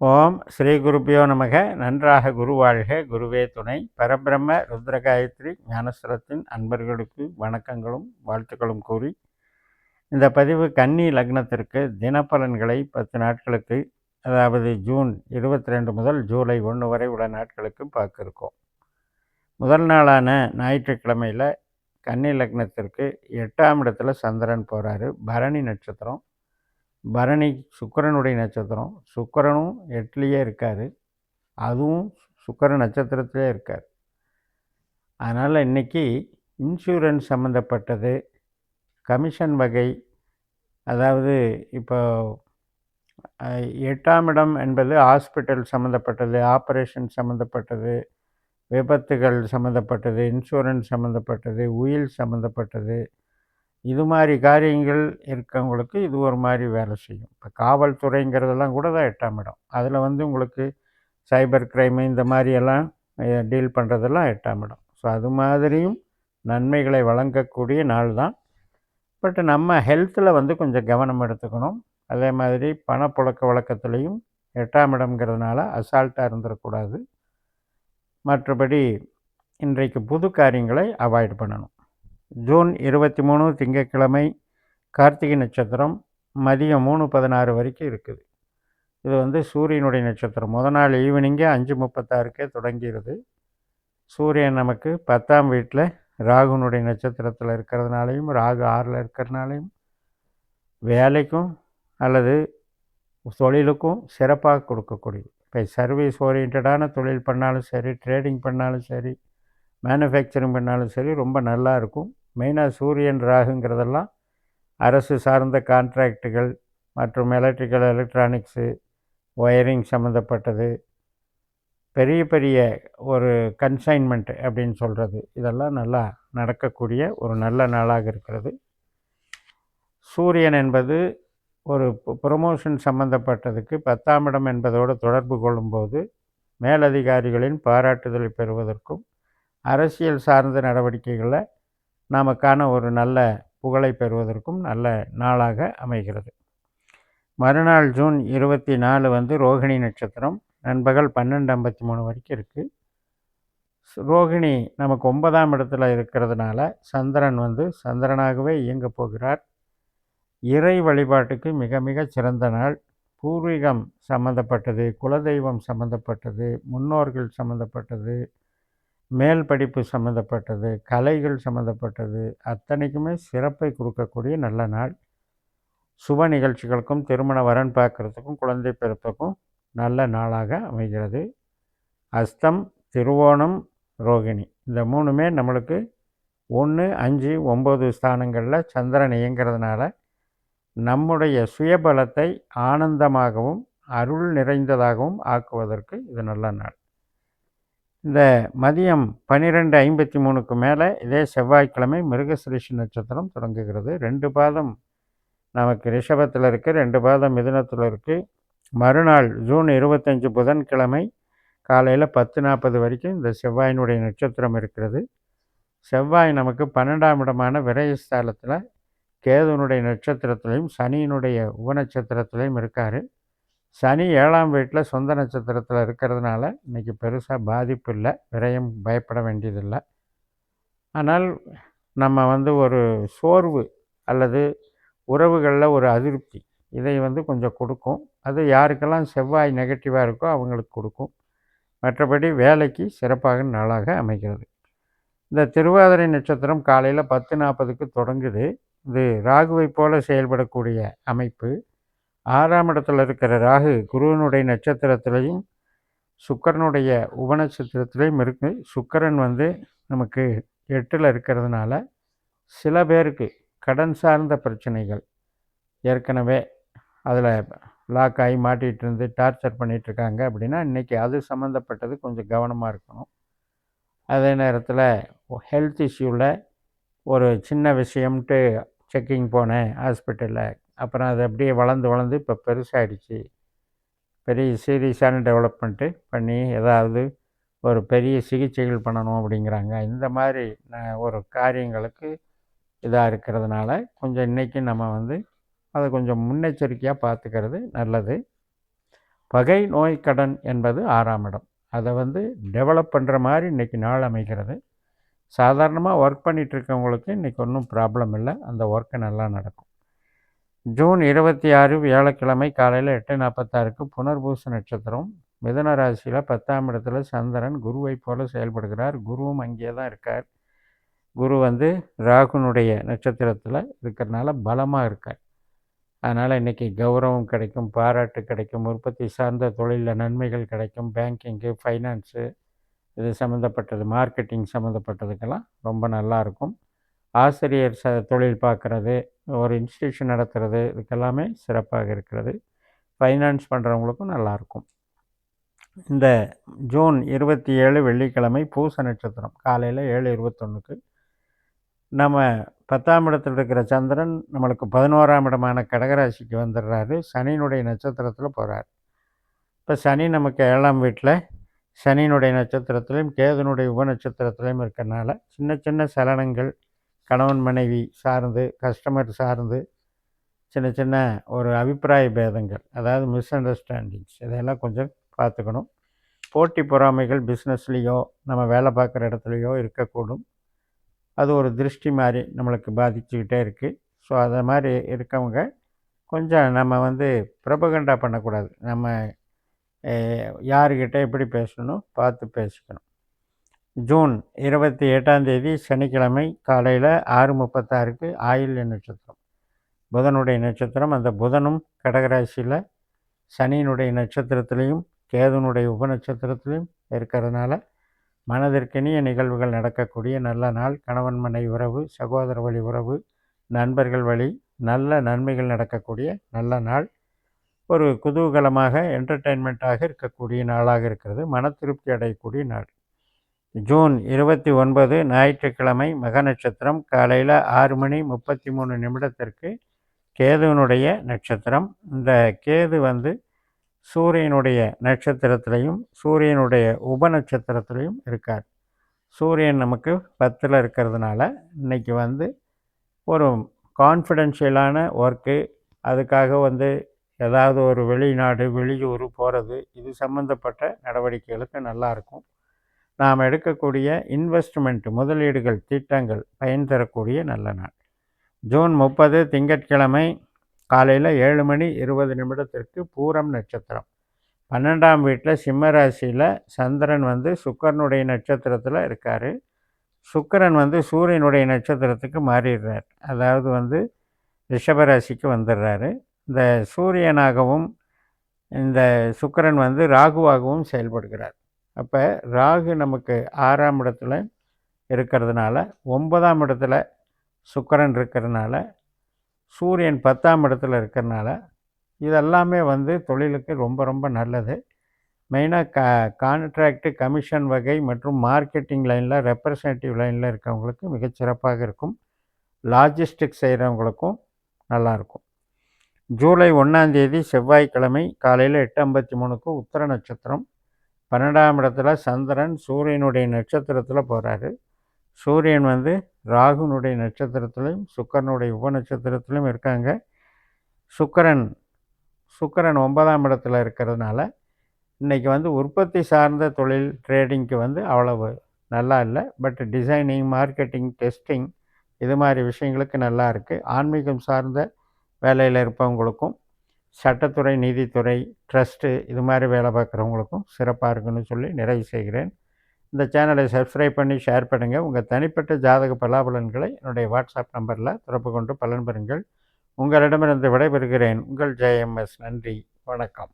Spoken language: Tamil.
ஓம் ஸ்ரீ குருப்பியோ நமக. நன்றாக குரு வாழ்க. குருவே துணை. பரபிரம்ம ருத்ரகாயத்ரி ஞானஸ்வரத்தின் அன்பர்களுக்கு வணக்கங்களும் வாழ்த்துக்களும் கூறி இந்த பதிவு கன்னி லக்னத்திற்கு தினப்பலன்களை பத்து நாட்களுக்கு அதாவது ஜூன் இருபத்தி ரெண்டு முதல் ஜூலை ஒன்று வரை உள்ள நாட்களுக்கு பார்க்கிருக்கோம் முதல் நாளான ஞாயிற்றுக்கிழமையில் கன்னி லக்னத்திற்கு எட்டாம் இடத்துல சந்திரன் போகிறாரு பரணி நட்சத்திரம். பரணி சுக்கரனுடைய நட்சத்திரம். சுக்கரனும் எட்டுலேயே இருக்கார். அதுவும் சுக்கர நட்சத்திரத்திலே இருக்கார். அதனால் இன்றைக்கி இன்சூரன்ஸ் சம்மந்தப்பட்டது கமிஷன் வகை அதாவது இப்போ எட்டாம் இடம் என்பது ஹாஸ்பிட்டல் சம்மந்தப்பட்டது ஆப்ரேஷன் சம்மந்தப்பட்டது விபத்துகள் சம்மந்தப்பட்டது இன்சூரன்ஸ் சம்மந்தப்பட்டது உயில் சம்மந்தப்பட்டது இது மாதிரி காரியங்கள் இருக்கவங்களுக்கு இது ஒரு மாதிரி வேலை செய்யும். இப்போ காவல்துறைங்கிறதெல்லாம் கூட தான் எட்டாம் இடம். அதில் வந்து உங்களுக்கு சைபர் கிரைமு இந்த மாதிரியெல்லாம் டீல் பண்ணுறதெல்லாம் எட்டாம் இடம். ஸோ அது மாதிரியும் நன்மைகளை வழங்கக்கூடிய நாள் தான். பட் நம்ம ஹெல்த்தில் வந்து கொஞ்சம் கவனம் எடுத்துக்கணும். அதே மாதிரி பணப்புழக்க வழக்கத்துலேயும் எட்டாம் இடம்ங்கிறதுனால அசால்ட்டாக இருந்துடக்கூடாது மற்றபடி இன்றைக்கு புது காரியங்களை அவாய்ட் பண்ணணும். ஜூன் இருபத்தி மூணு திங்கட்கிழமை கார்த்திகை நட்சத்திரம் மதியம் மூணு பதினாறு வரைக்கும் இருக்குது. இது வந்து சூரியனுடைய நட்சத்திரம். முத நாள் ஈவினிங்கே அஞ்சு முப்பத்தாறுக்கே தொடங்கிடுது சூரியன் நமக்கு பத்தாம் வீட்டில் ராகுனுடைய நட்சத்திரத்தில் இருக்கிறதுனாலையும் ராகு ஆறில் இருக்கிறதுனாலையும் வேலைக்கும் அல்லது தொழிலுக்கும் சிறப்பாக கொடுக்கக்கூடியது. இப்போ சர்வீஸ் ஓரியன்டான தொழில் பண்ணாலும் சரி ட்ரேடிங் பண்ணாலும் சரி மேனுஃபேக்சரிங் பண்ணாலும் சரி ரொம்ப நல்லா இருக்கும். மெயினாக சூரியன் ராகுங்கிறதெல்லாம் அரசு சார்ந்த கான்ட்ராக்டுகள் மற்றும் எலக்ட்ரிக்கல் எலக்ட்ரானிக்ஸு ஒயரிங் சம்மந்தப்பட்டது பெரிய பெரிய ஒரு கன்சைன்மெண்ட் அப்படின்னு சொல்கிறது இதெல்லாம் நல்லா நடக்கக்கூடிய ஒரு நல்ல நாளாக இருக்கிறது. சூரியன் என்பது ஒரு ப்ரொமோஷன் சம்பந்தப்பட்டதுக்கு பத்தாம் இடம் என்பதோடு தொடர்பு கொள்ளும்போது மேலதிகாரிகளின் பாராட்டுதலை பெறுவதற்கும் அரசியல் சார்ந்த நடவடிக்கைகளை நமக்கான ஒரு நல்ல புகழை பெறுவதற்கும் நல்ல நாளாக அமைகிறது. மறுநாள் ஜூன் இருபத்தி நாலு வந்து ரோகிணி நட்சத்திரம். நண்பகல் பன்னெண்டு ஐம்பத்தி மூணு வரைக்கும் இருக்குது ரோகிணி நமக்கு ஒன்பதாம் இடத்துல இருக்கிறதுனால சந்திரன் வந்து சந்திரனாகவே இயங்கப் போகிறார். இறை வழிபாட்டுக்கு மிக மிக சிறந்த நாள். பூர்வீகம் சம்மந்தப்பட்டது குலதெய்வம் சம்மந்தப்பட்டது முன்னோர்கள் சம்மந்தப்பட்டது மேல் படிப்பு சம்மந்தப்பட்டது கலைகள் சம்மந்தப்பட்டது அத்தனைக்குமே சிறப்பை கொடுக்கக்கூடிய நல்ல நாள். சுப நிகழ்ச்சிகளுக்கும் திருமண வரன் பார்க்குறதுக்கும் குழந்தை பிறப்புக்கும் நல்ல நாளாக அமைகிறது. அஸ்தம் திருவோணம் ரோகிணி. இந்த மூணுமே நம்மளுக்கு ஒன்று அஞ்சு ஒம்பது ஸ்தானங்களில் சந்திரன் இயங்கிறதுனால நம்முடைய சுயபலத்தை ஆனந்தமாகவும் அருள் நிறைந்ததாகவும் ஆக்குவதற்கு இது நல்ல நாள். இந்த மதியம் பன்னிரெண்டு ஐம்பத்தி மூணுக்கு மேலே இதே செவ்வாய்க்கிழமை மிருகசிரிஷ நட்சத்திரம் தொடங்குகிறது. ரெண்டு பாதம் நமக்கு ரிஷபத்தில் இருக்குது ரெண்டு பாதம் மிதுனத்தில் இருக்குது மறுநாள் ஜூன் இருபத்தஞ்சி புதன்கிழமை காலையில் பத்து நாற்பது வரைக்கும் இந்த செவ்வாயினுடைய நட்சத்திரம் இருக்கிறது. செவ்வாய் நமக்கு பன்னெண்டாம் இடமான விரயஸ்தாலத்தில் கேதுனுடைய நட்சத்திரத்திலையும் சனியினுடைய உபநட்சத்திரத்திலையும் இருக்கார். சனி ஏழாம் வீட்டில் சொந்த நட்சத்திரத்தில் இருக்கிறதுனால இன்றைக்கி பெருசாக பாதிப்பு இல்லை. விரயம் பயப்பட வேண்டியதில்லை. ஆனால் நம்ம வந்து ஒரு சோர்வு அல்லது உறவுகளில் ஒரு அதிருப்தி இதை வந்து கொஞ்சம் கொடுக்கும். அது யாருக்கெல்லாம் செவ்வாய் நெகட்டிவாக இருக்கோ அவங்களுக்கு கொடுக்கும். மற்றபடி வேலைக்கு சிறப்பாக நாளாக அமைகிறது. இந்த திருவாதிரை நட்சத்திரம் காலையில் பத்து நாற்பதுக்கு தொடங்குது. இது ராகுவை போல செயல்படக்கூடிய அமைப்பு. ஆறாம் இடத்துல இருக்கிற ராகு குருவனுடைய நட்சத்திரத்திலையும் சுக்கரனுடைய உபநட்சத்திரத்திலையும் இருக்குது சுக்கரன் வந்து நமக்கு எட்டில் இருக்கிறதுனால சில பேருக்கு கடன் சார்ந்த பிரச்சனைகள் ஏற்கனவே அதில் லாக் ஆகி மாட்டிகிட்டு இருந்து டார்ச்சர் பண்ணிகிட்டு இருக்காங்க அப்படின்னா இன்றைக்கி அது சம்மந்தப்பட்டது கொஞ்சம் கவனமாக இருக்கணும். அதே நேரத்தில் ஹெல்த் இஷ்யூவில் ஒரு சின்ன விஷயம்ட்டு செக்கிங் போனேன் ஹாஸ்பிட்டலில் அப்புறம் அது அப்படியே வளர்ந்து வளர்ந்து இப்போ பெருசாகிடுச்சு பெரிய சீரியஸான டெவலப்மெண்ட்டு பண்ணி ஏதாவது ஒரு பெரிய சிகிச்சைகள் பண்ணணும் அப்படிங்கிறாங்க. இந்த மாதிரி நான் ஒரு காரியங்களுக்கு இதாக இருக்கிறதுனால கொஞ்சம் இன்றைக்கி நம்ம வந்து அதை கொஞ்சம் முன்னெச்சரிக்கையாக பார்த்துக்கிறது நல்லது. பகை நோய் கடன் என்பது ஆறாம் இடம். அதை வந்து டெவலப் பண்ணுற மாதிரி இன்றைக்கி நாள் அமைகிறது. சாதாரணமாக ஒர்க் பண்ணிகிட்டு இருக்கவங்களுக்கு இன்றைக்கி ஒன்றும் ப்ராப்ளம் இல்லை. அந்த ஒர்க்கு நல்லா நடக்கும். ஜூன் இருபத்தி ஆறு வியாழக்கிழமை காலையில் எட்டு நாற்பத்தாறுக்கு புனர்பூச நட்சத்திரம். மிதன ராசியில் பத்தாம் இடத்துல சந்திரன் குருவை போல செயல்படுகிறார். குருவும் அங்கே தான் இருக்கார். குரு வந்து ராகுனுடைய நட்சத்திரத்தில் இருக்கிறனால பலமாக இருக்கார். அதனால் இன்றைக்கி கௌரவம் கிடைக்கும் பாராட்டு கிடைக்கும் உற்பத்தி சார்ந்த தொழிலில் நன்மைகள் கிடைக்கும் பேங்கிங்கு ஃபைனான்ஸு இது சம்மந்தப்பட்டது மார்க்கெட்டிங் சம்மந்தப்பட்டதுக்கெல்லாம் ரொம்ப நல்லாயிருக்கும் ஆசிரியர் ச தொழில் பார்க்குறது ஒரு இன்ஸ்டியூஷன் நடத்துகிறது இதுக்கெல்லாமே சிறப்பாக இருக்கிறது. ஃபைனான்ஸ் பண்ணுறவங்களுக்கும் நல்லாயிருக்கும் இந்த ஜூன் இருபத்தி ஏழு வெள்ளிக்கிழமை பூச நட்சத்திரம் காலையில் ஏழு இருபத்தொன்றுக்கு நம்ம பத்தாம் இடத்தில் இருக்கிற சந்திரன் நம்மளுக்கு பதினோராம் இடமான கடகராசிக்கு வந்துடுறாரு சனியினுடைய நட்சத்திரத்தில் போகிறார் இப்போ சனி நமக்கு ஏழாம் வீட்டில் சனியினுடைய நட்சத்திரத்திலையும் கேதுனுடைய உப நட்சத்திரத்திலையும் இருக்கிறனால சின்ன சின்ன சலனங்கள் கணவன் மனைவி சார்ந்து கஸ்டமர் சார்ந்து சின்ன சின்ன ஒரு அபிப்பிராய பேதங்கள் அதாவது மிஸ் அண்டர்ஸ்டாண்டிங்ஸ் இதெல்லாம் கொஞ்சம் பார்த்துக்கணும். போட்டி பொறாமைகள் பிஸ்னஸ்லேயோ நம்ம வேலை பார்க்குற இடத்துலையோ இருக்கக்கூடும். அது ஒரு திருஷ்டி மாதிரி நம்மளுக்கு பாதிச்சுக்கிட்டே இருக்குது ஸோ அதை மாதிரி இருக்கவங்க கொஞ்சம் நம்ம வந்து பிரபகண்டா பண்ணக்கூடாது. நம்ம யாருக்கிட்ட எப்படி பேசணும் பார்த்து பேசிக்கணும். ஜூன் இருபத்தி எட்டாம் தேதி சனிக்கிழமை காலையில் ஆறு முப்பத்தாறுக்கு ஆயுள்ய நட்சத்திரம். புதனுடைய நட்சத்திரம் அந்த புதனும் கடகராசியில் சனியினுடைய நட்சத்திரத்திலையும் கேதுனுடைய உபநட்சத்திரத்திலையும் இருக்கிறதுனால மனதிற்கினிய நிகழ்வுகள் நடக்கக்கூடிய நல்ல நாள். கணவன் மனை உறவு சகோதர வழி உறவு நண்பர்கள் வழி நல்ல நன்மைகள் நடக்கக்கூடிய நல்ல நாள். ஒரு குதூகலமாக என்டர்டெயின்மெண்ட்டாக இருக்கக்கூடிய நாளாக இருக்கிறது. மன திருப்தி அடையக்கூடிய நாள். ஜூன் இருபத்தி ஒன்பது ஞாயிற்றுக்கிழமை மக நட்சத்திரம். காலையில் ஆறு மணி முப்பத்தி மூணு நிமிடத்திற்கு கேதுவனுடைய நட்சத்திரம். இந்த கேது வந்து சூரியனுடைய நட்சத்திரத்திலையும் சூரியனுடைய உப நட்சத்திரத்திலையும் இருக்கார். சூரியன் நமக்கு பத்தில் இருக்கிறதுனால இன்றைக்கி வந்து ஒரு கான்ஃபிடென்ஷியலான ஒர்க்கு அதுக்காக வந்து ஏதாவது ஒரு வெளிநாடு வெளியூர் போகிறது இது சம்மந்தப்பட்ட நடவடிக்கைகளுக்கு நல்லாயிருக்கும் நாம் எடுக்கக்கூடிய இன்வெஸ்ட்மெண்ட் முதலீடுகள் திட்டங்கள் பயன் தரக்கூடிய நல்ல நாள். ஜூன் முப்பது திங்கட்கிழமை காலையில் ஏழு மணி இருபது நிமிடத்திற்கு பூரம் நட்சத்திரம். பன்னெண்டாம் வீட்டில் சிம்ம ராசியில் சந்திரன் வந்து சுக்கரனுடைய நட்சத்திரத்தில் இருக்கார். சுக்கரன் வந்து சூரியனுடைய நட்சத்திரத்துக்கு மாறிடுறார். அதாவது வந்து ரிஷபராசிக்கு வந்துடுறாரு. இந்த சூரியனாகவும் இந்த சுக்கரன் வந்து ராகுவாகவும் செயல்படுகிறார். அப்போ ராகு நமக்கு ஆறாம் இடத்துல இருக்கிறதுனால ஒன்பதாம் இடத்துல சுக்கரன் இருக்கிறதுனால சூரியன் பத்தாம் இடத்துல இருக்கிறனால இதெல்லாமே வந்து தொழிலுக்கு ரொம்ப ரொம்ப நல்லது. மெயினாக க கான்ட்ராக்டு கமிஷன் வகை மற்றும் மார்க்கெட்டிங் லைனில் ரெப்ரசன்டேட்டிவ் லைனில் இருக்கவங்களுக்கு மிகச்சிறப்பாக இருக்கும். லாஜிஸ்டிக் செய்கிறவங்களுக்கும் நல்லாயிருக்கும் ஜூலை ஒன்றாந்தேதி செவ்வாய்க்கிழமை காலையில் எட்டு ஐம்பத்தி மூணுக்கு உத்தர நட்சத்திரம். பன்னெண்டாம் இடத்துல சந்திரன் சூரியனுடைய நட்சத்திரத்தில் போகிறாரு சூரியன் வந்து ராகுனுடைய நட்சத்திரத்துலையும் சுக்கரனுடைய உப நட்சத்திரத்துலையும் இருக்காங்க. சுக்கரன் சுக்கரன் ஒன்பதாம் இடத்துல இருக்கிறதுனால இன்றைக்கி வந்து உற்பத்தி சார்ந்த தொழில் ட்ரேடிங்க்கு வந்து அவ்வளவு நல்லா இல்லை. பட் டிசைனிங் மார்க்கெட்டிங் டெஸ்டிங் இது மாதிரி விஷயங்களுக்கு நல்லா இருக்குது ஆன்மீகம் சார்ந்த வேலையில் இருப்பவங்களுக்கும் சட்டத்துறை நீதித்துறை ட்ரஸ்ட்டு இது மாதிரி வேலை பார்க்குறவங்களுக்கும் சிறப்பாக இருக்குன்னு சொல்லி நிறைவு செய்கிறேன். இந்த சேனலை சப்ஸ்கிரைப் பண்ணி ஷேர் பண்ணுங்கள் உங்கள் தனிப்பட்ட ஜாதக பலாபலன்களை என்னுடைய வாட்ஸ்அப் நம்பரில் தொடர்பு கொண்டு பலன் பெறுங்கள். உங்களிடமிருந்து விடைபெறுகிறேன். உங்கள் ஜெயஎம்எஸ் நன்றி. வணக்கம்.